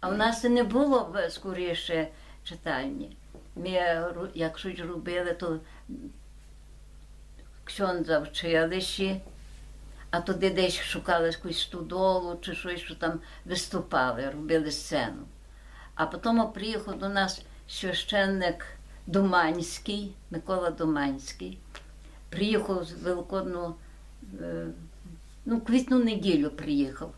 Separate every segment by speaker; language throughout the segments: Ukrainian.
Speaker 1: А в нас не було в- скоріше читальні. Ми, як щось робили, то ксьондза вчили ще, а туди десь шукали якусь студолу чи щось, що там виступали, робили сцену. А потім приїхав до нас священник Думанський, Микола Думанський. Приїхав з Великодну, е, ну, квітну неділю приїхав.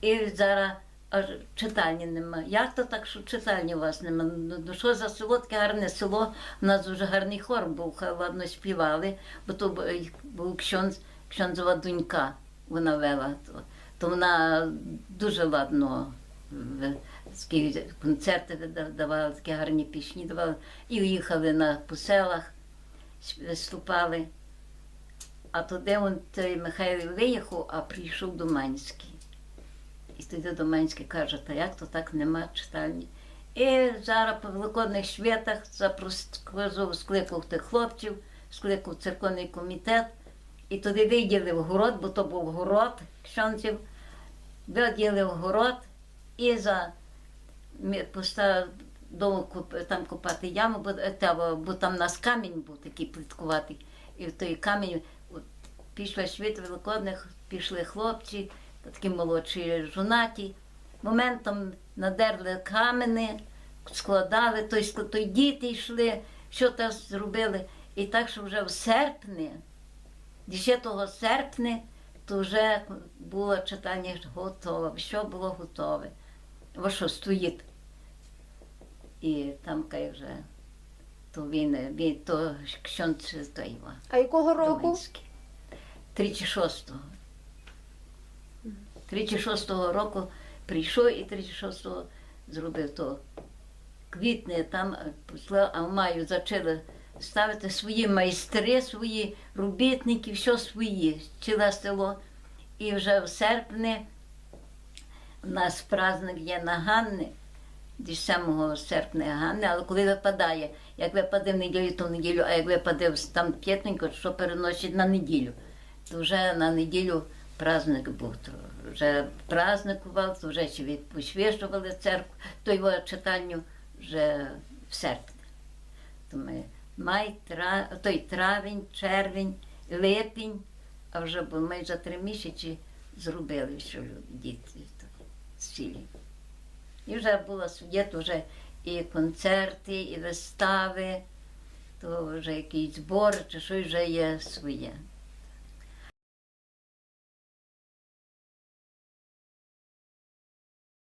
Speaker 1: І зараз аж читальні нема. Як то так, що читальні у вас нема? Ну, ну що за село, таке гарне село, у нас дуже гарний хор був, ладно співали, бо то е, був ксьонз, ксьонзова донька, вона вела. То, то вона дуже ладно такі концерти давала, такі гарні пісні давала. І їхали на по селах, сп- виступали. А туди он той Михайло виїхав, а прийшов Думанський. І тоді Доманський каже, та як то так нема читальні. І зараз по великодних святах запросив, скликав тих хлопців, скликав церковний комітет, і туди виділив город, бо то був город кшонців, виділив город і за довго куп- там копати яму, бо, е, та, бо там у нас камінь був такий плиткуватий. І в той камінь після світ великодних пішли хлопці, такі молодші жонаті. Моментом надерли камені, складали, то й, то й діти йшли, що там зробили. І так, що вже в серпні, 10 серпня, то вже було читання готове, все було готове. Ось що стоїть. І там кай вже то він, він то той во,
Speaker 2: А якого року?
Speaker 1: 36-го. 36-го року прийшов і 36-го зробив то. Квітне там е, а в маю почали ставити свої майстри, свої робітники, все свої, ціле село. І вже в серпні у нас праздник є на Ганни, десь 7 серпня Ганни, але коли випадає, як випаде в неділю, то в неділю, а як випаде там п'ятненько, що переносить на неділю, то вже на неділю праздник був. То вже праздникував, то вже ще від- церкву, то його читальню вже в серпні. То ми май, тра, той травень, червень, липень, а вже бо ми за три місяці зробили, що діти цілі. І вже було є вже і концерти, і вистави, то вже якийсь збор, чи щось вже є своє.